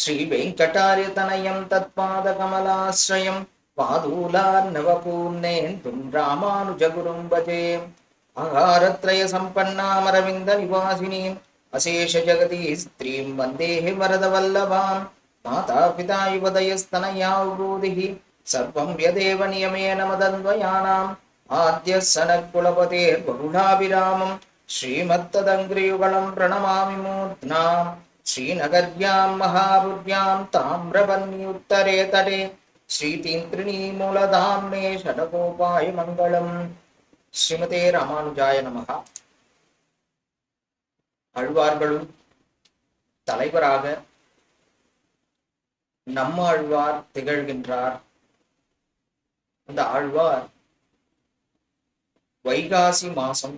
ஸ்ரீ வெங்கடாரியதனயம் தத்பாதகமலாஸ்ரயம் பாதூலார்ணவபூர்ணேந்தும் ராமானுஜகுரும் பஜே ஆகாரத்ரய சம்பன்னாமரவிந்த நிவாசினீம் அசேஷ ஜெகதி ஸ்திரீம் வந்தேஹி வரதவல்லபாம் மாதா பிதா யுவதயஸ்தனயா உபூதிः சர்வம் யதேவ நியமேன மதன்வயானாம் ஆத்ய சனக்குலபதேர் வருடாபிராமம் ஸ்ரீமத்ததங்கிரியுகலம் பிரணமாமி மூர்த்னா श्रीनगर्यां महापुर्यां ताम्रवन्युत्तरे तटे श्रीतीन्त्रिणीमूलधाम्ने षडकोपाय मङ्गलम् ஸ்ரீமதே ராமானுஜாய நமகா அழ்வார்களும் தலைவராக நம்மாழ்வார் திகழ்கின்றார் அந்த ஆழ்வார் வைகாசி மாசம்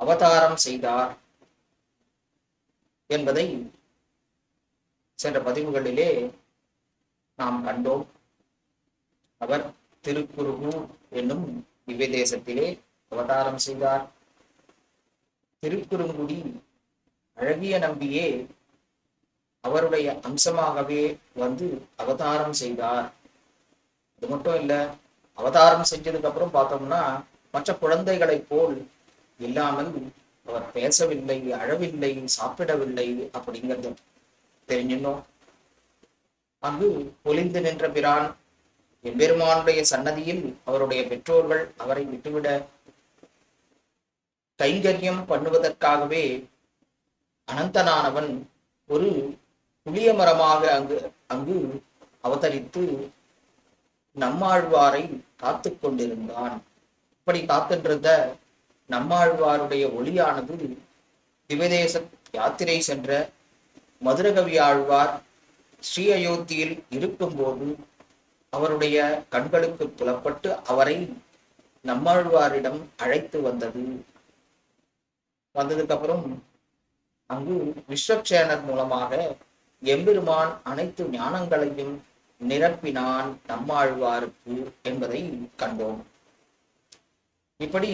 அவதாரம் செய்தார் என்பதை சென்ற பதிவுகளிலே நாம் கண்டோம். அவர் திருக்குருகு என்னும் திவ்ய தேசத்திலே அவதாரம் செய்தார். திருக்குறுங்குடி அழகிய நம்பியே அவருடைய அம்சமாகவே வந்து அவதாரம் செய்தார். அது மட்டும் இல்ல அவதாரம் செஞ்சதுக்கு அப்புறம் பார்த்தோம்னா மற்ற குழந்தைகளைப் போல் இல்லாமல் அவர் பேசவில்லை அழவில்லை சாப்பிடவில்லை அப்படிங்கிறது தெரிஞ்சிடணும் அங்கு ஒளிந்து நின்ற பிரான் எம்பெருமானுடைய சன்னதியில் அவருடைய பெற்றோர்கள் அவரை விட்டுவிட கைங்கரியம் பண்ணுவதற்காகவே அனந்தனானவன் ஒரு புளிய மரமாக அங்கு அங்கு அவதரித்து நம்மாழ்வாரை காத்து கொண்டிருந்தான். இப்படி காத்துன்றிருந்த நம்மாழ்வாருடைய ஒளியானது திவதேச யாத்திரை சென்ற மதுரகவி ஆழ்வார் ஸ்ரீ அயோத்தியில் இருக்கும்போது அவருடைய கண்களுக்கு புலப்பட்டு அவரை நம்மாழ்வாரிடம் அழைத்து வந்தது. வந்ததுக்கு அப்புறம் அங்கு விஸ்வக்சேனர் மூலமாக எம்பெருமான் அனைத்து ஞானங்களையும் நிரப்பினான் நம்மாழ்வாருக்கு என்பதை கண்டோம். இப்படி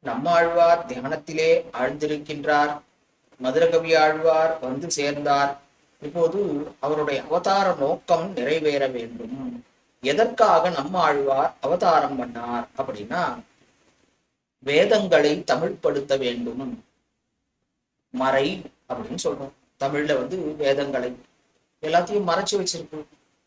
நம்மாழ்வார் தியானத்திலே ஆழ்ந்திருக்கின்றார். மதுரகவி ஆழ்வார் வந்து சேர்ந்தார். இப்போது அவருடைய அவதார நோக்கம் நிறைவேற வேண்டும். எதற்காக நம்ம ஆழ்வார் அவதாரம் பண்ணார் அப்படின்னா வேதங்களை தமிழ்படுத்த வேண்டும். மறை அப்படின்னு சொல்றோம். தமிழ்ல வந்து வேதங்களை. எல்லாத்தையும் மறைச்சு வச்சிருக்கு.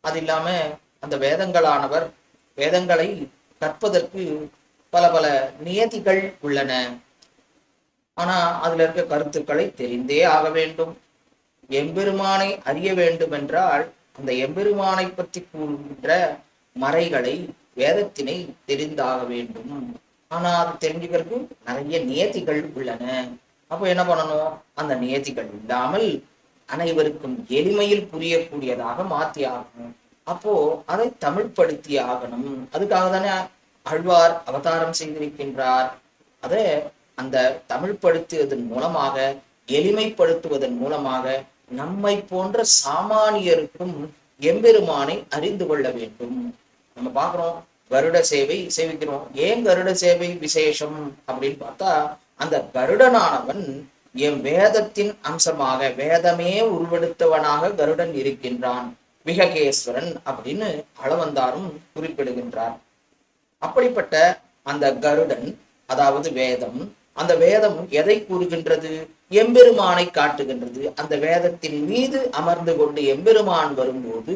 அது இல்லாம அந்த வேதங்களானவர் வேதங்களை கற்பதற்கு பல பல நியதிகள் உள்ளன. ஆனா அதுல இருக்க கருத்துக்களை தெரிந்தே ஆக வேண்டும். எம்பெருமானை அறிய வேண்டும் என்றால் அந்த எம்பெருமானை பற்றி கூறுகின்ற மறைகளை வேதத்தினை தெரிந்தாக வேண்டும். ஆனா அது தெரிஞ்சுக்கிறதுக்கு நிறைய நியதிகள் உள்ளன. அப்போ என்ன பண்ணணும்? அந்த நியதிகள் இல்லாமல் அனைவருக்கும் எளிமையில் புரியக்கூடியதாக மாத்தி ஆகணும். அப்போ அதை தமிழ்படுத்தி ஆகணும். அதுக்காக தானே ஆழ்வார் அவதாரம் செய்திருக்கின்றார். அதை அந்த தமிழ்படுத்துவதன் மூலமாக எளிமைப்படுத்துவதன் மூலமாக நம்மை போன்ற சாமானியருக்கும் எம்பெருமானை அறிந்து கொள்ள வேண்டும். நம்ம பாக்குறோம் கருட சேவை சேவிக்கிறோம் ஏன் கருட சேவை விசேஷம் அப்படின்னு பார்த்தா அந்த கருடனானவன் என் வேதத்தின் அம்சமாக வேதமே உருவெடுத்தவனாக கருடன் இருக்கின்றான். விககேஸ்வரன் அப்படின்னு அளவந்தாரும் குறிப்பிடுகின்றார். அப்படிப்பட்ட அந்த கருடன் அதாவது வேதம் அந்த வேதம் எதை கூறுகின்றது? எம்பெருமானை காட்டுகின்றது. அந்த வேதத்தின் மீது அமர்ந்து கொண்டு எம்பெருமான் வரும்போது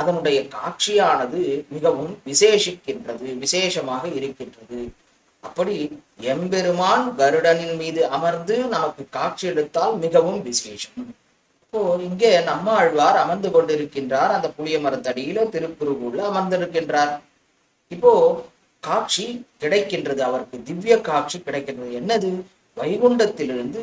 அதனுடைய காட்சியானது மிகவும் விசேஷிக்கின்றது விசேஷமாக இருக்கின்றது. அப்படி எம்பெருமான் கருடனின் மீது அமர்ந்து நமக்கு காட்சி எடுத்தால் மிகவும் விசேஷம். இப்போ இங்கே நம்ம ஆழ்வார் அமர்ந்து கொண்டிருக்கின்றார். அந்த புளிய மரத்தடியில திருக்குறுகூர்ல அமர்ந்திருக்கின்றார். இப்போ காட்சி கிடைக்கின்றது அவருக்கு திவ்ய காட்சி கிடைக்கின்றது. என்னது? வைகுண்டத்திலிருந்து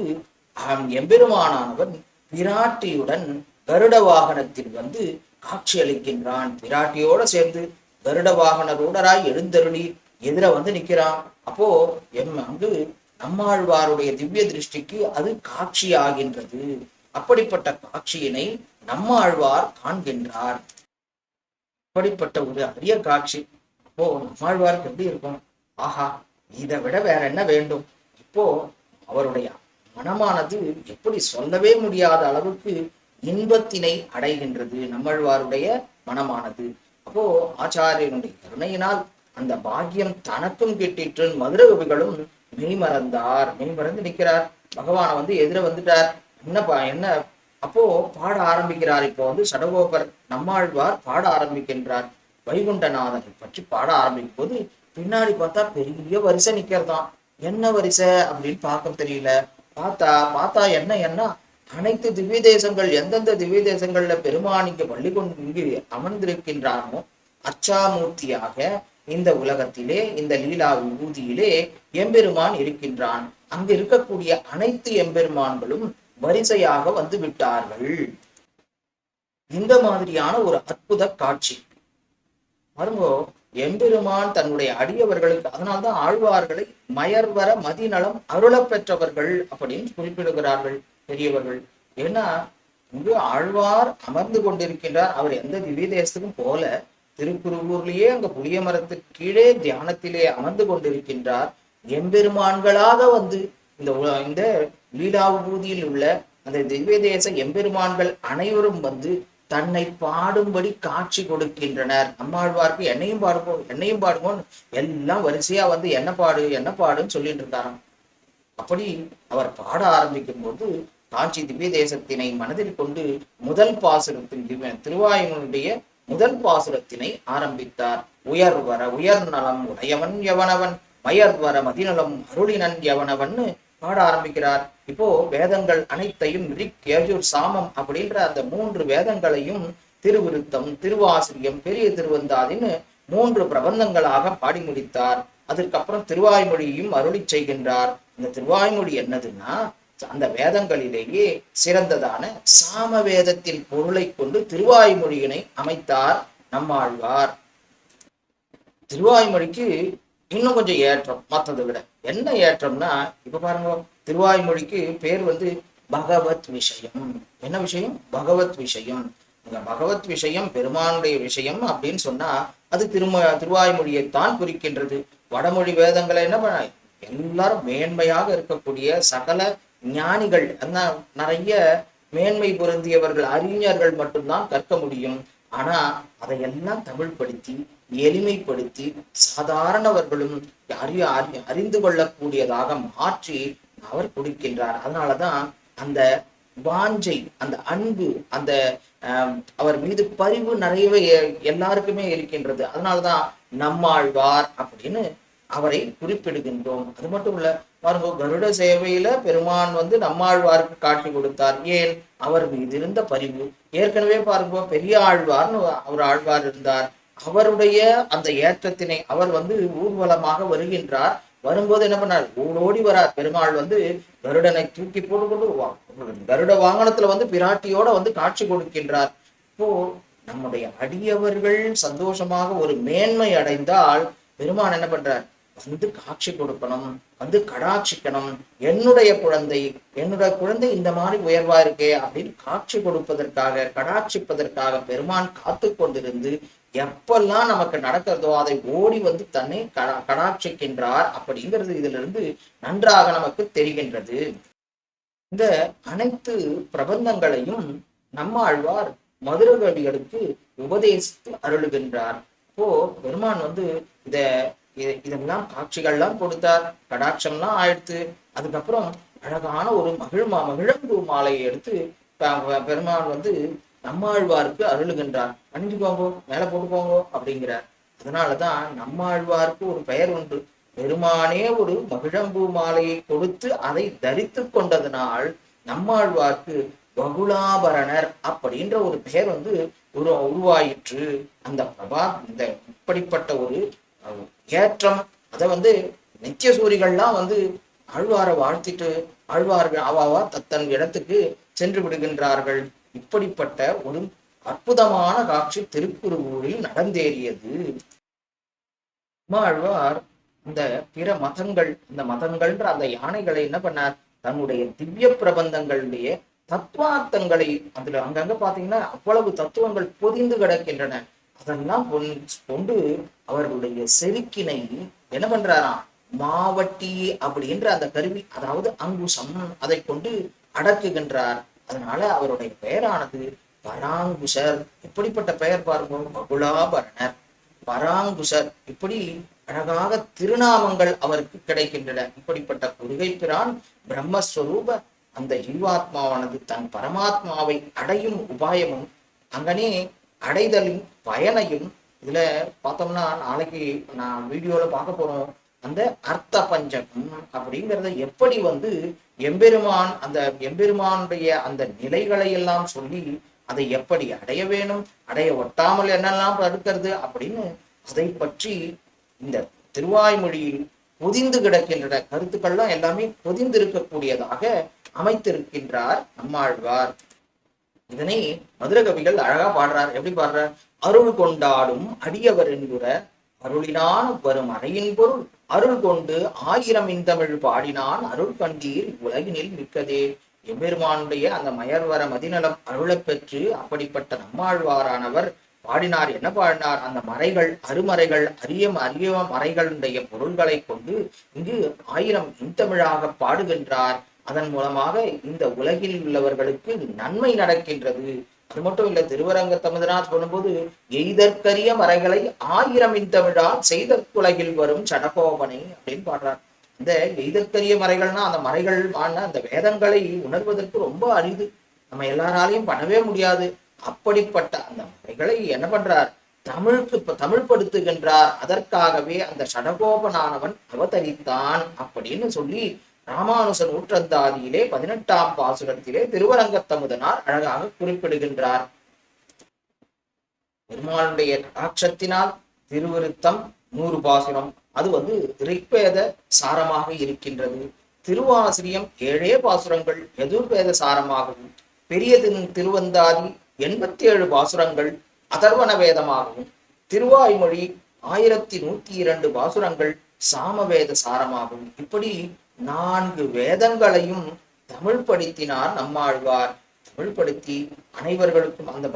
எம்பெருமானானவன் பிராட்டியுடன் கருட வாகனத்தில் வந்து காட்சி அளிக்கின்றான். பிராட்டியோட சேர்ந்து கருட வாகன ரூடராய் எழுந்தருளி எதிர வந்து நிக்கிறான் அப்போ எம் அங்கு நம்மாழ்வாருடைய திவ்ய திருஷ்டிக்கு அது காட்சி ஆகின்றது அப்படிப்பட்ட காட்சியினை நம்மாழ்வார் காண்கின்றார். அப்படிப்பட்ட ஒரு அரிய காட்சி. அப்போ நம்மாழ்வாருக்கு எப்படி இருக்கும்? ஆஹா இதை விட வேற என்ன வேண்டும்? இப்போ அவருடைய மனமானது எப்படி சொல்லவே முடியாத அளவுக்கு இன்பத்தினை அடைகின்றது நம்மழ்வாருடைய மனமானது. அப்போ ஆச்சாரியனுடைய கருணையினால் அந்த பாக்கியம் தனக்கும் கிட்டிற்று. மதுர கவிகளும் மெய்மறந்தார். மெய்மறந்து நிற்கிறார். பகவானை வந்து எதிர வந்துட்டார். என்னப்பா என்ன? அப்போ பாட ஆரம்பிக்கிறார். இப்போ வந்து சடகோபர் நம்மாழ்வார் பாட ஆரம்பிக்கின்றார். வைகுண்டநாதனை பற்றி பாட ஆரம்பிக்கும் போது பின்னாடி பார்த்தா பெரிய வரிசை நிக்கிறதாம். என்ன வரிசை அப்படின்னு பார்க்க தெரியல. பார்த்தா பார்த்தா என்ன என்ன? அனைத்து திவ்ய தேசங்கள் எந்தெந்த திவ்ய தேசங்கள்ல பெருமான் இங்கு பள்ளி கொண்டு இங்கு அமர்ந்திருக்கின்றானோ அச்சாமூர்த்தியாக இந்த உலகத்திலே இந்த லீலா விபூதியிலே எம்பெருமான் இருக்கின்றான். அங்கு இருக்கக்கூடிய அனைத்து எம்பெருமான்களும் வரிசையாக வந்து விட்டார்கள். இந்த மாதிரியான ஒரு அற்புத காட்சி. பாருங்கோ எம்பெருமான் தன்னுடைய அடியவர்களுக்கு அதனால்தான் ஆழ்வார்களை மயர்வர மதிநலம் அருளப் பெற்றவர்கள் அப்படின்னு குறிப்பிடுகிறார்கள் பெரியவர்கள். ஏன்னா இங்கு ஆழ்வார் அமர்ந்து கொண்டிருக்கின்றார். அவர் எந்த திவ்ய தேசத்துக்கும் போல திருக்குறுவூர்லயே அங்க புளிய மரத்துக்கு கீழே தியானத்திலே அமர்ந்து கொண்டிருக்கின்றார். எம்பெருமான்களாக வந்து இந்த இந்த லீலாபூதியில் உள்ள அந்த திவ்ய தேச எம்பெருமான்கள் அனைவரும் வந்து தன்னை பாடும்படி காட்சி கொடுக்கின்றனர். அம்மாழ்வார்க்கு என்னையும் பாடுவோம் என்னையும் பாடுங்கோன்னு எல்லாம் வரிசையா வந்து என்ன பாடு என்ன பாடுன்னு சொல்லிட்டு இருந்தாராம். அப்படி அவர் பாட ஆரம்பிக்கும் போது காஞ்சி திவ்ய தேசத்தினை மனதில் கொண்டு முதல் பாசுரத்தின் திவ்ய- திருவாயுனுடைய முதல் பாசுரத்தினை ஆரம்பித்தார். உயர்வர உயர் நலம் உடையவன் எவனவன்? மயர்வர மதிநலம் அருளினன் எவனவன்னு பாட ஆரம்பிக்கிறார். இப்போ வேதங்கள் அனைத்தையும் ரிக் யஜூர் சாமம் அப்படின்ற அந்த மூன்று வேதங்களையும் திருவிருத்தம் திருவாசிரியம் பெரிய திருவந்தாதின்னு மூன்று பிரபந்தங்களாக பாடி முடித்தார். அதற்கப்புறம் திருவாய்மொழியும் அருளி செய்கின்றார். இந்த திருவாய்மொழி என்னதுன்னா அந்த வேதங்களிலேயே சிறந்ததான சாம வேதத்தின் பொருளை கொண்டு திருவாய்மொழியினை அமைத்தார் நம்மாழ்வார். திருவாய்மொழிக்கு இன்னும் கொஞ்சம் ஏற்றம் மற்றதை விட. என்ன ஏற்றம்னா இப்ப பாருங்க திருவாய்மொழிக்கு பேர் வந்து பகவத் விஷயம். என்ன விஷயம்? பகவத் விஷயம். இந்த பகவத் விஷயம் பெருமானுடைய விஷயம் அப்படின்னு சொன்னா அது திரும திருவாய்மொழியைத்தான் குறிக்கின்றது. வடமொழி வேதங்களை என்ன பண்ண எல்லாரும் மேன்மையாக இருக்கக்கூடிய சகல ஞானிகள் அந்த நிறைய மேன்மை பொருந்தியவர்கள் அறிஞர்கள் மட்டும்தான் கற்க முடியும். ஆனா அதையெல்லாம் தமிழ்படுத்தி எளிமைப்படுத்தி சாதாரணவர்களும் அறிய அறி அறிந்து கொள்ளக்கூடியதாக மாற்றி அவர் கொடுக்கின்றார். அதனாலதான் அந்த வாஞ்சை அந்த அன்பு அந்த அவர் மீது பரிவு நிறையவே எல்லாருக்குமே இருக்கின்றது. அதனாலதான் நம்மாழ்வார் அப்படின்னு அவரை குறிப்பிடுகின்றோம். அது மட்டும் இல்ல பாருங்க கருட சேவையில பெருமான் வந்து நம்மாழ்வாருக்கு காட்டி கொடுத்தார். ஏன்? அவர் மீது இருந்த பரிவு. ஏற்கனவே பாருங்க பெரிய ஆழ்வார்னு அவர் ஆழ்வார் இருந்தார். அவருடைய அந்த ஏற்றத்தினை அவர் வந்து ஊர்வலமாக வருகின்றார். வரும்போது என்ன பண்ணார்? ஓடோடி வரார். பெருமாள் வந்து கருடனை தூக்கி போட்டு கொண்டு கருட வாகனத்துல வந்து பிராட்டியோட வந்து காட்சி கொடுக்கின்றார். இப்போ நம்முடைய அடியவர்கள் சந்தோஷமாக ஒரு மேன்மை அடைந்தால் பெருமான் என்ன பண்றார்? வந்து காட்சி கொடுக்கணும் வந்து கடாட்சிக்கணும். என்னுடைய குழந்தை என்னுடைய குழந்தை இந்த மாதிரி உயர்வா இருக்கே அப்படின்னு காட்சி கொடுப்பதற்காக கடாட்சிப்பதற்காக பெருமான் காத்து கொண்டிருந்து எப்பெல்லாம் நமக்கு நடக்கிறதோ அதை ஓடி வந்து தன்னை கடா கடாட்சிக்கின்றார் அப்படிங்கிறது இதுல இருந்து நன்றாக நமக்கு தெரிகின்றது. இந்த அனைத்து பிரபந்தங்களையும் நம்மாழ்வார் மதுரகவிகளுக்கு உபதேசித்து அருளுகின்றார். இப்போ பெருமான் வந்து இத இதெல்லாம் காட்சிகள்லாம் கொடுத்தார் கடாட்சம்லாம் ஆயிடுத்து அதுக்கப்புறம் அழகான ஒரு மகிழ்மா மகிழம்பூ மாலையை எடுத்து பெருமான் வந்து நம்மாழ்வார்க்கு அருளுகின்றார். அணிஞ்சுக்கோங்க மேல போட்டுக்கோங்க அப்படிங்கிறார் அதனாலதான் நம்மாழ்வார்க்கு ஒரு பெயர் உண்டு. பெருமானே ஒரு மகிழம்பூ மாலையை கொடுத்து அதை தரித்து கொண்டதனால் நம்மாழ்வார்க்கு பகுலாபரணர் அப்படின்ற ஒரு பெயர் வந்து உரு உருவாயிற்று. அந்த பிரபா இந்த இப்படிப்பட்ட ஒரு ஏற்றம். அதை வந்து நித்திய சூரிகள்லாம் வந்து ஆழ்வாரை வாழ்த்திட்டு ஆழ்வார்கள் அவாவா தத்தன் இடத்துக்கு சென்று விடுகின்றார்கள். இப்படிப்பட்ட ஒரு அற்புதமான காட்சி திருக்குறுவூரில் நடந்தேறியது. ஆழ்வார் இந்த பிற மதங்கள் இந்த மதங்கள்ன்ற அந்த யானைகளை என்ன பண்ணார்? தன்னுடைய திவ்ய பிரபந்தங்களுடைய தத்துவார்த்தங்களை அதுல அங்கங்க பாத்தீங்கன்னா அவ்வளவு தத்துவங்கள் பொதிந்து கிடக்கின்றன. அதெல்லாம் கொண்டு அவர்களுடைய செருக்கினை என்ன பண்றாராம்? மாவட்டி அப்படின்ற அந்த கருவி அதாவது அங்குசம் அதை கொண்டு அடக்குகின்றார். அதனால அவருடைய பெயரானது பராங்குசர் இப்படிப்பட்ட பெயர் பாருங்க மகுலாபரணர் பராங்குசர் இப்படி அழகாக திருநாமங்கள் அவருக்கு கிடைக்கின்றன. இப்படிப்பட்ட குருகை பிரான் பிரம்மஸ்வரூப அந்த ஜீவாத்மாவானது தன் பரமாத்மாவை அடையும் உபாயமும் அங்கனே அடைதலின் பயனையும் இதுல பார்த்தோம்னா நாளைக்கு நான் வீடியோல பார்க்க போறோம். அந்த அர்த்த பஞ்சகம் அப்படிங்கிறத எப்படி வந்து எம்பெருமான் அந்த எம்பெருமானுடைய அந்த நிலைகளை எல்லாம் சொல்லி அதை எப்படி அடைய வேணும் அடைய ஒட்டாமல் என்னெல்லாம் தடுக்கிறது அப்படின்னு அதை பற்றி இந்த திருவாய்மொழியில் பொதிந்து கிடக்கின்ற கருத்துக்கள்லாம் எல்லாமே பொதிந்திருக்கக்கூடியதாக அமைத்திருக்கின்றார் நம்மாழ்வார். இதனை மதுரகவிகள் அழகா பாடுறார். எப்படி பாடுறார்? அருள் கொண்டாடும் அடியவர் என்கிற அருளினான் வரும் அறையின் பொருள். அருள் கொண்டு ஆயிரம் இந்தமிழ் பாடினான் அருள் கண்டீர் உலகினில் மிக்கதே எம்பெருமானுடைய அந்த மயர்வர மதிநலம் அருளப் பெற்று அப்படிப்பட்ட நம்மாழ்வாரானவர் பாடினார். என்ன பாடினார்? அந்த மறைகள் அருமறைகள் அரிய அரிய மறைகளுடைய பொருள்களை கொண்டு இங்கு ஆயிரம் இன்தமிழாக பாடுகின்றார். அதன் மூலமாக இந்த உலகில் உள்ளவர்களுக்கு நன்மை நடக்கின்றது. அது மட்டும் இல்ல திருவரங்க தமிழ்நாத் சொல்லும்போது எய்தற்கரிய மறைகளை ஆயிரம் தமிழால் செய்த குலகில் வரும் சடகோபனை அப்படின்னு பாடுறார். இந்த எய்தற்கரிய மறைகள்னா அந்த மறைகள் ஆன அந்த வேதங்களை உணர்வதற்கு ரொம்ப அரிது. நம்ம எல்லாராலையும் பண்ணவே முடியாது. அப்படிப்பட்ட அந்த மறைகளை என்ன பண்றார்? தமிழுக்கு தமிழ் படுத்துகின்றார் அதற்காகவே அந்த சடகோபனானவன் அவதரித்தான் அப்படின்னு சொல்லி ராமானுச நூற்றந்தாதியிலே பதினெட்டாம் பாசுரத்திலே திருவரங்கத்தமுதனார் அழகாக குறிப்பிடுகின்றார். பெருமாளுடைய கடாட்சத்தினால் திருவிருத்தம் நூறு பாசுரம். அது வந்து ரிக்வேத சாரமாக இருக்கின்றது. திருவாசிரியம் ஏழே பாசுரங்கள் எதிர்வேத சாரமாகவும் பெரிய திருவந்தாதி எண்பத்தி ஏழு பாசுரங்கள் அதர்வன வேதமாகவும் திருவாய்மொழி ஆயிரத்தி நூத்தி இரண்டு பாசுரங்கள் சாமவேத சாரமாகவும். இப்படி நான்கு வேதங்களையும் தமிழ் படுத்தினார் நம்மாழ்வார். தமிழ் படுத்தி அனைவர்களுக்கும் அந்த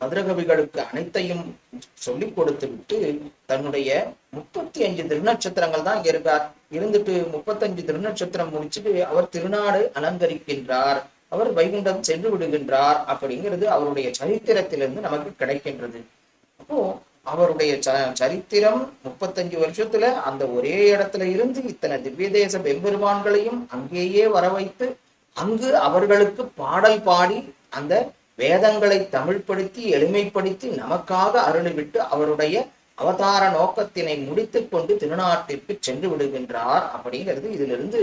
மதுரகவிகளுக்கு அனைத்தையும் சொல்லிக் கொடுத்து விட்டு தன்னுடைய முப்பத்தி அஞ்சு திருநட்சத்திரங்கள் தான் இங்க இருக்கார். இருந்துட்டு முப்பத்தஞ்சு திருநட்சத்திரம் முடிச்சுட்டு அவர் திருநாடு அலங்கரிக்கின்றார். அவர் வைகுண்டம் சென்று விடுகின்றார் அப்படிங்கிறது அவருடைய சரித்திரத்திலிருந்து நமக்கு கிடைக்கின்றது. அப்போ அவருடைய ச சரித்திரம் முப்பத்தஞ்சு வருஷத்துல அந்த ஒரே இடத்துல இருந்து இத்தனை திவ்ய தேச பெம்பெருமான்களையும் அங்கேயே வர வைத்து அங்கு அவர்களுக்கு பாடல் பாடி அந்த வேதங்களை தமிழ்படுத்தி எளிமைப்படுத்தி நமக்காக அருளிவிட்டு அவருடைய அவதார நோக்கத்தினை முடித்துக் கொண்டு திருநாட்டிற்கு சென்று விடுகின்றார் அப்படிங்கிறது இதிலிருந்து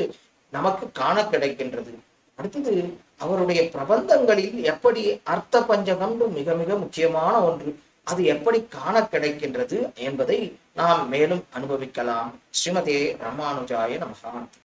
நமக்கு காண கிடைக்கின்றது. அடுத்தது அவருடைய பிரபந்தங்களில் எப்படி அர்த்த பஞ்சகம் மிக மிக முக்கியமான ஒன்று. அது எப்படி காண கிடைக்கின்றது என்பதை நாம் மேலும் அனுபவிக்கலாம். ஸ்ரீமதே ராமானுஜாய நமகா